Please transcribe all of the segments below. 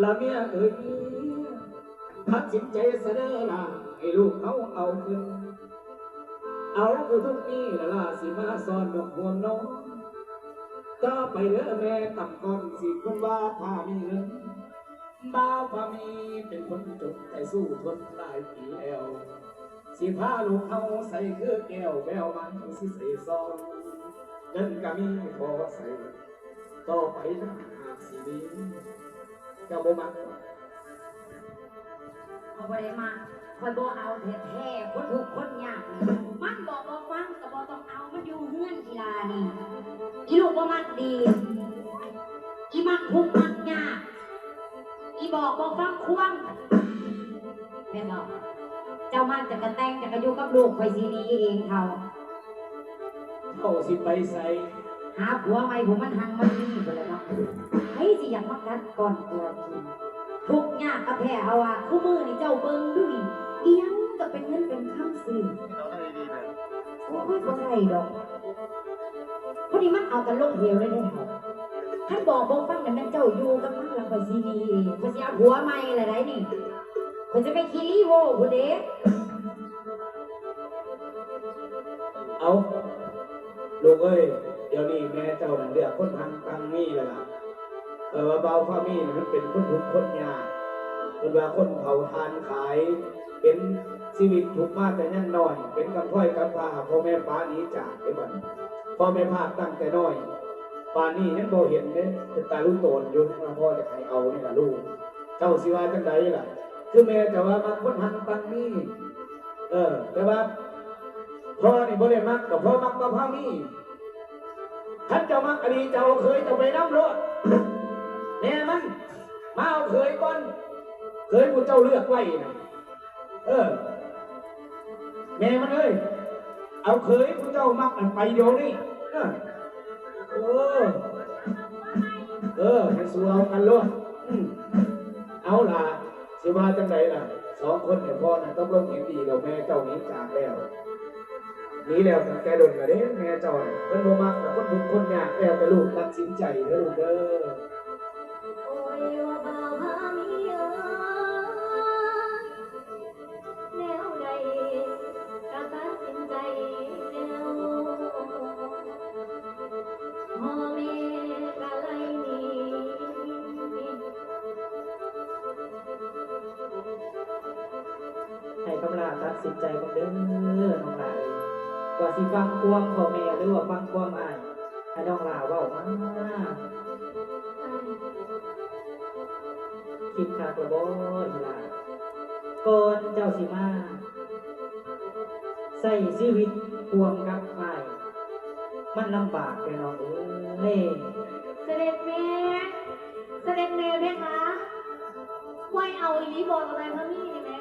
ละเมียเอ้ยตัดสินใจเสนอละให้ลูกเขาเอาขึ้นเอาคือทุกนี้ละล่ะสิมาสอนดอกหัวน้องต่อไปเด้อแม่ต่ำก่อนสิคนว่าพามีเงินบ่าวพามีเป็นคนจบแต่สู้ทนหลายปีแล้วสิพาลูกเขาใส่คือแก้วแววมันสิใส่ซองเงินก็มีพอใส่ต่อไปนะหากสิดี เจ้าบ่มักเอาไปมาคอยบอกเอาแท้แท้ๆคนถูกคนยากนี่มันบอกบอกฟังก็บอกต้องเอามันอยู่เงื่อนกีฬานี่อีลูกบ่มักดี อีมักทุกข์มักยากอีบอกบอกฟังควงแม่นบอกเจ้ามันจะกระแต่งจะกระอยู่กับลูกคอยสีนี้เองเขาเขาสิไปใส่หาผัวใหม่ผมมันหังมันนี่ไปแล้วเนาะ ใครสิอยากมากัดก่อนตัวกินทุกข์ยากกระแพ้เอาอะคู่มือนี่เจ้าเบิ่งดูนี่เอียงก็เป็นเงินเป็นคำสื่อเราทำดีๆแบบโอ้ยบ่ได้ดอกพอดีมันเอากันลงเหวเลยเนี่ยท่านบอกบอกฟังแต่แม่นเจ้าอยู่กับมันแล้วคอยซีดีเองคอยสิเอาหัวใหม่อะไรได้นี่คอยจะไปคีรีโวผู้เด็กเอาลูกเอ้ย เดี๋ยวนี้แม่เจ้าน่ะเลือกคนทางตังนี่แหละล่ะ เออว่าเบาฟ้ามีน่ะมันเป็นคนทุกข์คนยากเป็นว่าคนเผาทานขาย เป็นชีวิตทุกข์มากแต่ยังน้อย เป็นกำพ้อยกำพร้าพ่อแม่ป้าหนี้จากไอ้บัดพ่อแม่พาตั้งแต่น้อยป่านนี้ยังบ่เห็นเด้เป็นตาลูกโตนอยู่ว่าพ่อจะใครเอาเนี่ล่ะลูก เจ้าสิว่าจังใดล่ะ คือแม่จะว่ามาคนหันตังนี่เออ แต่ว่าพ่อนี่บ่ได้มักกับพ่อมักกับพ่อนี่ท่านเจ้ามักอดีเจ้าเคยจะไปน้ำรถ แม่มัน มาเอาเคยก่อนเคยผู้เจ้าเลือกไว้นะเออ แม่มันเอ้ยเอาเคยผู้เจ้ามักอันไปเดี๋ยวนี้เออเออเออให้สู้เอากันรถอืมเอาล่ะสิว่าจังไดล่ะสองคนเนี่ยพ่อน่ะต้องลงเห็นดีแล้วแม่เจ้านี้จากแล้วนีแล้วแต่โดนมาเด้แม่เจ้าน่ะเพิ่นบ่มักแต่คนทุกคนยากแล้วแต่ลูกตัดสินใจเด้อลูกเด้อ ใดก็ตัดสินใจแล้วพ่อแม่ก็ไล่หนีให้กำลาตัดสินใจกันเด้อน้องลาว่าสิฟังความพ่อแม่หรือว่าฟังความอ้ายให้น้องลาเว้ามา คิดคักและบ่อีหลาก่อนเจ้าสิมาใส่ชีวิตพวงกับอ้ายมันลำบากแก่น้องเอ้ยเสด็จแม่เสด็จแม่เพคะไหวเอาอีหลีบอกอะไรพะมี่นี่แม่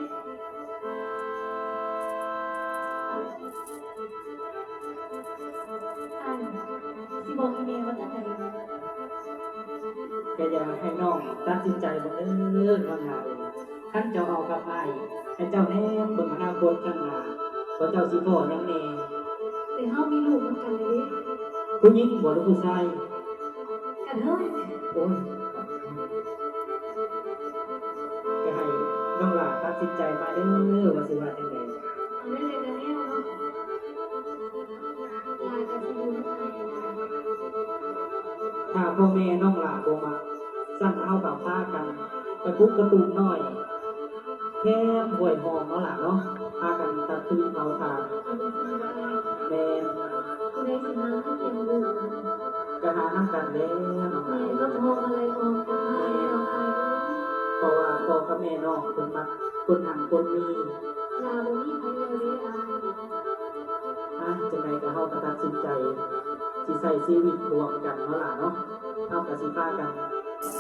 อันสิบอกอีเมลว่าจะไหน ก็อย่าให้น้องตัดสินใจบ่เด้อน้องลาเอ้ยคันเจ้าเอากับอ้ายให้เจ้าแนมเบิ่งอนาคตข้างหน้าว่าเจ้าสิบ่หยังแน่แต่เฮามีลูกเหมือนกันเลยเด้ผู้หญิงบ่หรือผู้ชายกันเฮ้ยโอ้ยก็ให้น้องหลาตัดสินใจมาเด้อว่าสิว่าจังไดเอาได้เลยกันแน่เนาะลากันสิอยู่ที่ไหนถ้าพ่อแม่น้องหลาบ่มา สั่งเอากับพากันไปคุกกระตูนน้อย แค่ห่วยหอมเนาะล่ะเนาะพากันตัดคืนเขาทางเอาไปสิว่าอะไรแม่นผู้ใดสิมาให้เตรียมลูกนะก็หาน้ำกันเด้อน้องหแม่ลาก็พออะไรออกจากให้เราไปเพราะว่าพ่อกับแม่น้องเพิ่นมักคนหังคนมีลาบ่มีไผเลยเด้อายอะจังไดก็เฮาก็ตัดสินใจสิใส่ชีวิตรวมกันเนาะล่ะเนาะเฮาก็สิพากัน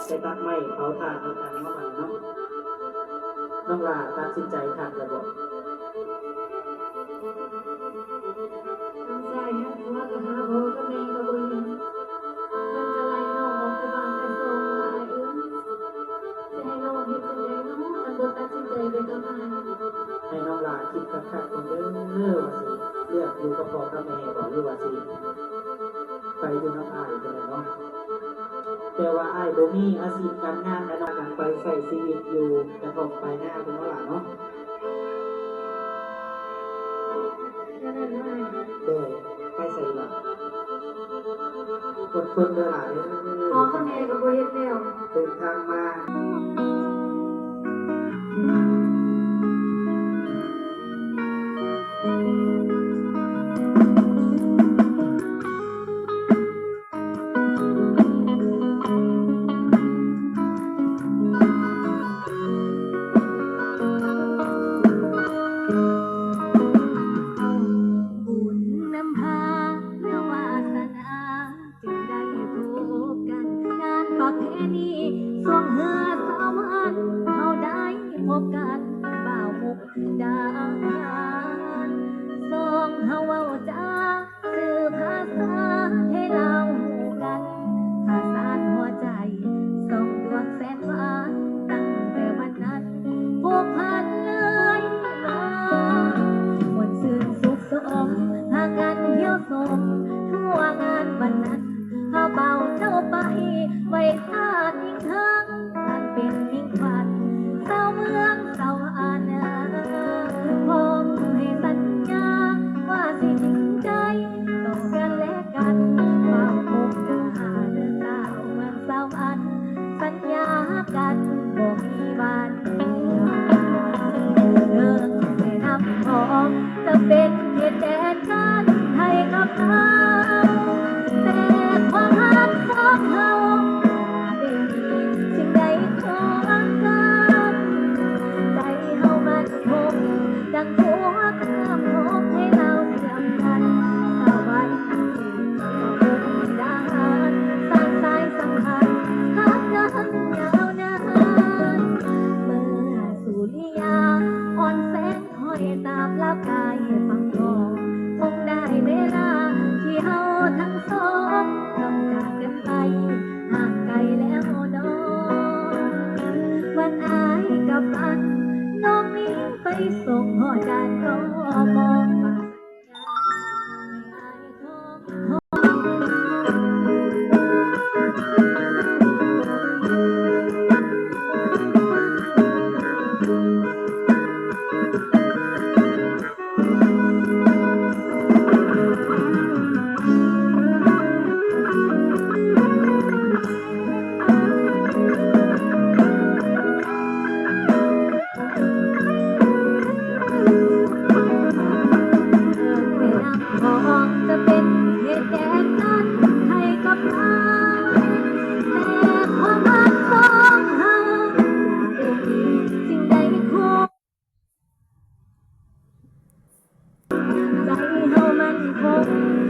ไปตัดไม้เผาถ่านในการเมื่อวันเนาะน้องลาตัดสินใจขาดกระบอกทางซ้ายฮะว่าก็หาพ่อกับแม่ก็บ่เห็นมันจะไล่น้องออกไปบ้านไปส่งลายเอิ้นสิให้น้องเฮ็ดจังไดนาะมันบ่ตัดสินใจไปกับอ้ายให้น้องลาคิดคักๆคนเด้อว่าสิเลือกอยู่กับพ่อกับแม่บอกหรือว่าสิไปอยู่น้ำอายกันเลยเนาะเป็น แต่ว่าไอ้บ่มีอาชีพการงานและนอนหลัไปใส่ชีวิตอยู่แต่ผมไปหน้าเป็นว่าหลังเนาะเดยไปใส่หลังกดคนเดือดหลายอ๋อข้างในก็บ่เฮ็ดแล้วเดินทางมา สองเฮือสาวมันเฮาได้พบกันบ่าวมุกดาารสองเฮาเว้าจ้าคือภาษา Let that dan 么 Oh.